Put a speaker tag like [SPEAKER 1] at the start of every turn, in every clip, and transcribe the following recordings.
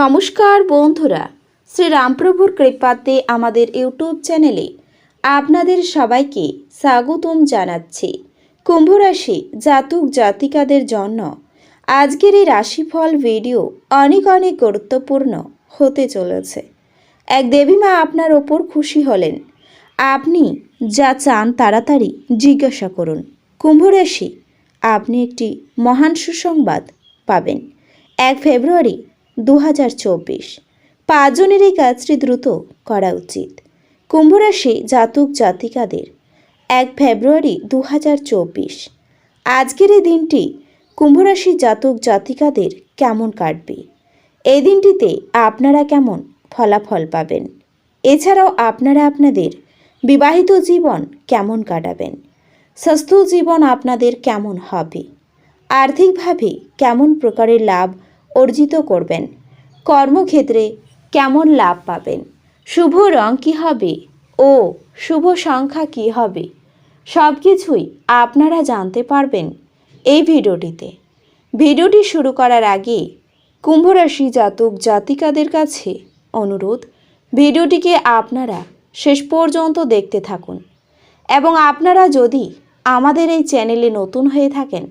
[SPEAKER 1] নমস্কার বন্ধুরা শ্রী রামপ্রভুর কৃপাতে আমাদের ইউটিউব চ্যানেলে আপনাদের সবাইকে স্বাগতম জানাচ্ছি। কুম্ভরাশি জাতক জাতিকাদের জন্য আজকের এই রাশিফল ভিডিও অনেক অনেক গুরুত্বপূর্ণ হতে চলেছে। এক দেবীমা আপনার ওপর খুশি হলেন। আপনি যা চান তাড়াতাড়ি জিজ্ঞাসা করুন। কুম্ভরাশি, আপনি একটি মহান সুসংবাদ পাবেন। এক ফেব্রুয়ারি দু হাজার চব্বিশ। পাঁচজনের এই কাজটি দ্রুত করা উচিত। কুম্ভরাশি জাতক জাতিকাদের এক ফেব্রুয়ারি দু হাজার চব্বিশ। আজকের এই দিনটি কুম্ভরাশি জাতক জাতিকাদের কেমন কাটবে? এই দিনটিতে আপনারা কেমন ফলাফল পাবেন? এছাড়াও আপনারা আপনাদের বিবাহিত জীবন কেমন কাটাবেন? স্বাস্থ্য জীবন আপনাদের কেমন হবে? আর্থিকভাবে কেমন প্রকারের লাভ অর্জিত করবেন। কর্মক্ষেত্রে কেমন লাভ পাবেন? শুভ রং কী হবে? ও, শুভ সংখ্যা কী হবে? সব কিছুই আপনারা জানতে পারবেন এই ভিডিওটিতে। ভিডিওটি শুরু করার আগে কুম্ভরাশি জাতক জাতিকাদের কাছে অনুরোধ, ভিডিওটিকে আপনারা শেষ পর্যন্ত দেখতে থাকুন। এবং আপনারা যদি আমাদের এই চ্যানেলে নতুন হয়ে থাকেন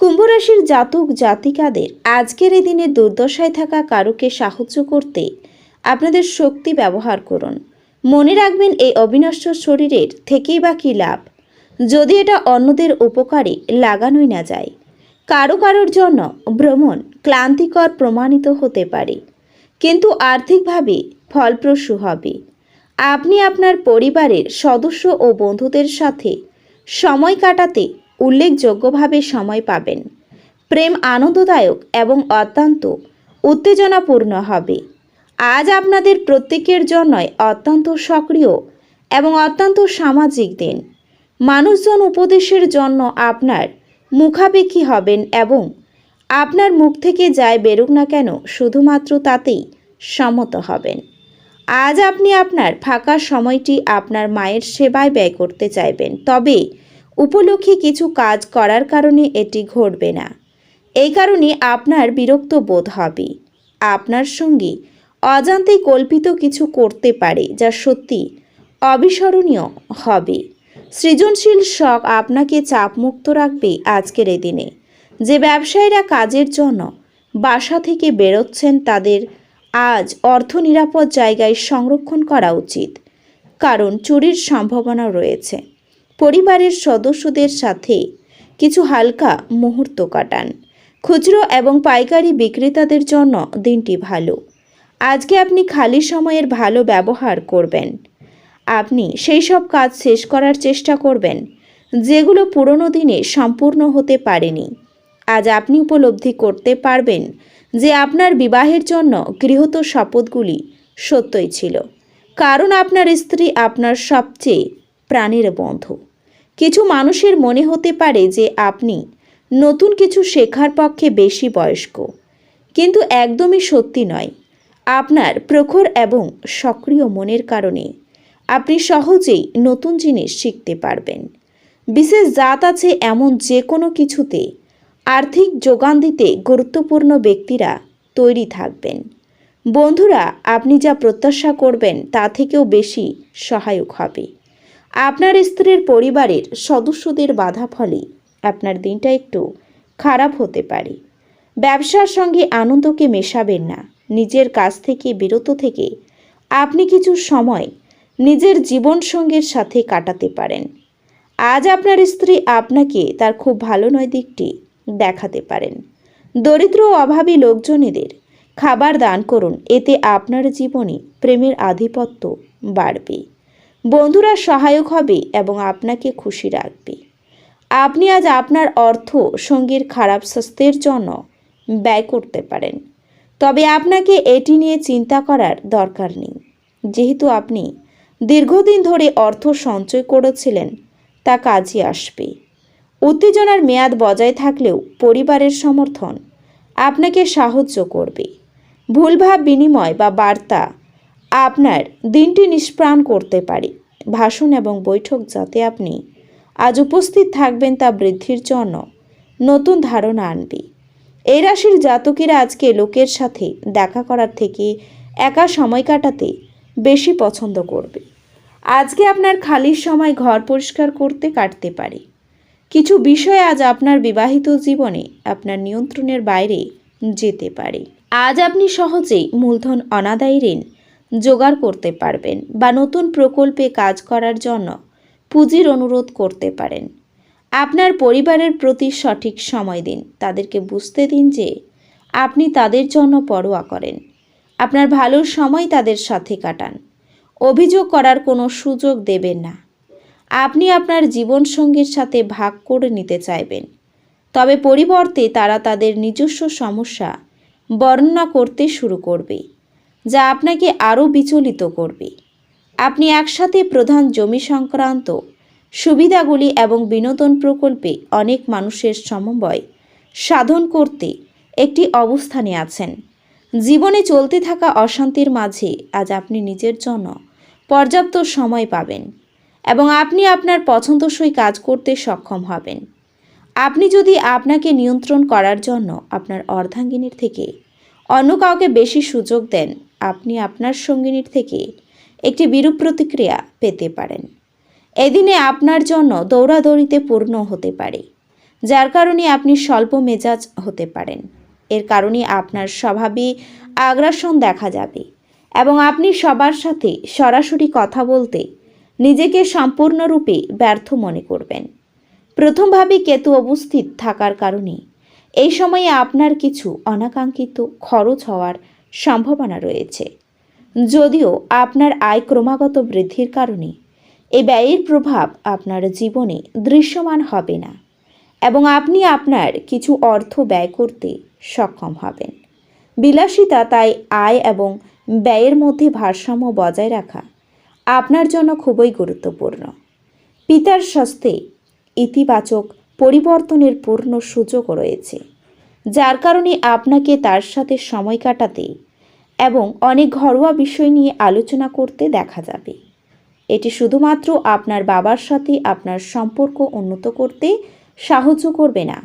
[SPEAKER 1] কুম্ভরাশির জাতক জাতিকাদের আজকের এই দিনে দুর্দশায় থাকা কারুকে সাহায্য করতে আপনাদের শক্তি ব্যবহার করুন। মনে রাখবেন এই অবিনশ্বর শরীরের থেকেই বা কী লাভ? যদি এটা অন্যদের উপকারে লাগানোই না যায়। কারও কারোর জন্য ভ্রমণ ক্লান্তিকর প্রমাণিত হতে পারে। কিন্তু আর্থিকভাবে ফলপ্রসূ হবে। আপনি আপনার পরিবারের সদস্য ও বন্ধুদের সাথে সময় কাটাতে উল্লেখযোগ্যভাবে সময় পাবেন। প্রেম আনন্দদায়ক এবং অত্যন্ত উত্তেজনাপূর্ণ হবে। আজ আপনাদের প্রত্যেকের জন্যই অত্যন্ত সক্রিয় এবং অত্যন্ত সামাজিক দিন। মানুষজন উপদেশের জন্য আপনার মুখাপেক্ষী হবেন এবং আপনার মুখ থেকে যায় বেরুক না কেন, শুধুমাত্র তাতেই সম্মত হবেন। আজ আপনি আপনার ফাঁকা সময়টি আপনার মায়ের সেবায় ব্যয় করতে চাইবেন। তবে উপলক্ষে কিছু কাজ করার কারণে এটি ঘটবে না। এই কারণে আপনার বিরক্ত বোধ হবে। আপনার সঙ্গী অজান্তে কল্পিত কিছু করতে পারে, যা সত্যি অবিস্মরণীয় হবে। সৃজনশীল শখ আপনাকে চাপমুক্ত রাখবে আজকের এই দিনে। যে ব্যবসায়ীরা কাজের জন্য বাসা থেকে বেরোচ্ছেন, তাদের আজ অর্থ নিরাপদ জায়গায় সংরক্ষণ করা উচিত, কারণ চুরির সম্ভাবনা রয়েছে। পরিবারের সদস্যদের সাথে কিছু হালকা মুহূর্ত কাটান। খুচরো এবং পাইকারি বিক্রেতাদের জন্য দিনটি ভালো। আজকে আপনি খালি সময়ের ভালো ব্যবহার করবেন। আপনি সেই সব কাজ শেষ করার চেষ্টা করবেন, যেগুলো পুরনো দিনে সম্পূর্ণ হতে পারেনি। আজ আপনি উপলব্ধি করতে পারবেন যে আপনার বিবাহের জন্য গৃহত শপথগুলি সত্যই ছিল, কারণ আপনার স্ত্রী আপনার সবচেয়ে প্রাণের বন্ধু। কিছু মানুষের মনে হতে পারে যে আপনি নতুন কিছু শেখার পক্ষে বেশি বয়স্ক। কিন্তু একদমই সত্যি নয়। আপনার প্রখর এবং সক্রিয় মনের কারণে আপনি সহজেই নতুন জিনিস শিখতে পারবেন। বিশেষ জাত আছে এমন যে কোনো কিছুতে আর্থিক যোগান দিতে গুরুত্বপূর্ণ ব্যক্তিরা তৈরি থাকবেন। বন্ধুরা, আপনি যা প্রত্যাশা করবেন তা থেকেও বেশি সহায়ক হবে। আপনার স্ত্রীর পরিবারের সদস্যদের বাধা ফলে আপনার দিনটা একটু খারাপ হতে পারে। ব্যবসার সঙ্গে আনন্দকে মেশাবেন না। নিজের কাজ থেকে, বিরত থেকে আপনি কিছু সময় নিজের জীবনসঙ্গীর সাথে কাটাতে পারেন। আজ আপনার স্ত্রী আপনাকে তার খুব ভালো নয় দিকটি দেখাতে পারেন। দরিদ্র ও অভাবী লোকজনেদের খাবার দান করুন। এতে আপনার জীবনে প্রেমের আধিপত্য বাড়বে। বন্ধুরা সহায়ক হবে এবং আপনাকে খুশি রাখবে। আপনি আজ আপনার অর্থ সঙ্গীর খারাপ স্বাস্থ্যের জন্য ব্যয় করতে পারেন। তবে আপনাকে এটি নিয়ে চিন্তা করার দরকার নেই। যেহেতু আপনি দীর্ঘদিন ধরে অর্থ সঞ্চয় করেছিলেন, তা কাজে আসবে। উত্তেজনার মেয়াদ বজায় থাকলেও পরিবারের সমর্থন আপনাকে সাহায্য করবে। ভুলভাব বিনিময় বা বার্তা আপনার দিনটি নিষ্প্রাণ করতে পারে। ভাষণ এবং বৈঠক যাতে আপনি আজ উপস্থিত থাকবেন তা বৃদ্ধির জন্য নতুন ধারণা আনবে। এই রাশির জাতকেরা আজকে লোকের সাথে দেখা করার থেকে একা সময় কাটাতে বেশি পছন্দ করবে। আজকে আপনার খালি সময় ঘর পরিষ্কার করতে কাটতে পারে। কিছু বিষয় আজ আপনার বিবাহিত জীবনে আপনার নিয়ন্ত্রণের বাইরে যেতে পারে। আজ আপনি সহজেই মূলধন অনাদায়ী ঋণ জোগাড় করতে পারবেন বা নতুন প্রকল্পে কাজ করার জন্য পুঁজির অনুরোধ করতে পারেন। আপনার পরিবারের প্রতি সঠিক সময় দিন। তাদেরকে বুঝতে দিন যে আপনি তাদের জন্য পরোয়া করেন। আপনার ভালো সময় তাদের সাথে কাটান। অভিযোগ করার কোনো সুযোগ দেবেন না। আপনি আপনার জীবনসঙ্গীর সাথে ভাগ করে নিতে চাইবেন। তবে পরিবর্তে তারা তাদের নিজস্ব সমস্যা বর্ণনা করতে শুরু করবে। যা আপনাকে আরও বিচলিত করবে। আপনি একসাথে প্রধান জমি সংক্রান্ত সুবিধাগুলি এবং বিনোদন প্রকল্পে অনেক মানুষের সমন্বয় সাধন করতে একটি অবস্থানে আছেন। জীবনে চলতে থাকা অশান্তির মাঝে আজ আপনি নিজের জন্য পর্যাপ্ত সময় পাবেন এবং আপনি আপনার পছন্দসই কাজ করতে সক্ষম হবেন। আপনি যদি আপনাকে নিয়ন্ত্রণ করার জন্য আপনার অর্ধাঙ্গিনীর থেকে অন্য কাউকে বেশি সুযোগ দেন আপনি আপনার সঙ্গিনীর থেকে একটি বিরূপ প্রতিক্রিয়া পেতে পারেন। এদিনে আপনার জন্য দৌড়াদৌড়িতে পূর্ণ হতে পারে, যার কারণে আপনি স্বল্প মেজাজ হতে পারেন। এর কারণে আপনার স্বভাবে আগ্রাসন দেখা যাবে এবং আপনি সবার সাথে সরাসরি কথা বলতে নিজেকে সম্পূর্ণরূপে ব্যর্থ মনে করবেন। প্রথমভাবে কেতু উপস্থিত থাকার কারণে এই সময়ে আপনার কিছু অনাকাঙ্ক্ষিত খরচ হওয়ার সম্ভাবনা রয়েছে। যদিও আপনার আয় ক্রমাগত বৃদ্ধির কারণে এই ব্যয়ের প্রভাব আপনার জীবনে দৃশ্যমান হবে না এবং আপনি আপনার কিছু অর্থ ব্যয় করতে সক্ষম হবেন। বিলাসিতা তাই আয় এবং ব্যয়ের মধ্যে ভারসাম্য বজায় রাখা আপনার জন্য খুবই গুরুত্বপূর্ণ। পিতার স্বাস্থ্যে ইতিবাচক পরিবর্তনের পূর্ণ সুযোগ রয়েছে। যার কারণে আপনাকে তার সাথে সময় কাটাতে এবং অনেক ঘরোয়া বিষয় নিয়ে আলোচনা করতে দেখা যাবে। এটি শুধুমাত্র আপনার বাবার সাথে আপনার সম্পর্ক উন্নত করতে সাহায্য করবে না,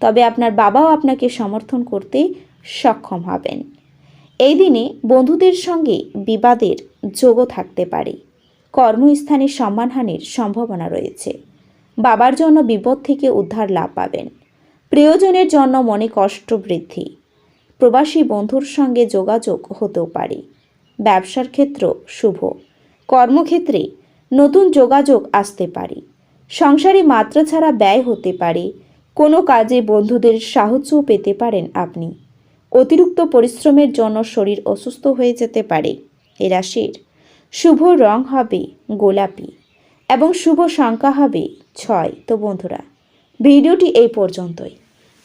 [SPEAKER 1] তবে আপনার বাবাও আপনাকে সমর্থন করতে সক্ষম হবেন। এই দিনে বন্ধুদের সঙ্গে বিবাদের যোগও থাকতে পারে। কর্মস্থানে সম্মানহানির সম্ভাবনা রয়েছে। বাবার জন্য বিপদ থেকে উদ্ধার লাভ পাবেন। প্রিয়জনের জন্য মনে কষ্ট বৃদ্ধি। প্রবাসী বন্ধুর সঙ্গে যোগাযোগ হতেও পারে। ব্যবসার ক্ষেত্র শুভ। কর্মক্ষেত্রে নতুন যোগাযোগ আসতে পারে। সংসারে মাত্রা ছাড়া ব্যয় হতে পারে। কোনো কাজে বন্ধুদের সাহায্যও পেতে পারেন আপনি। অতিরিক্ত পরিশ্রমের জন্য শরীর অসুস্থ হয়ে যেতে পারে। এ রাশির শুভ রং হবে গোলাপি এবং শুভ সংখ্যা হবে ছয়। তো বন্ধুরা, ভিডিওটি এই পর্যন্তই।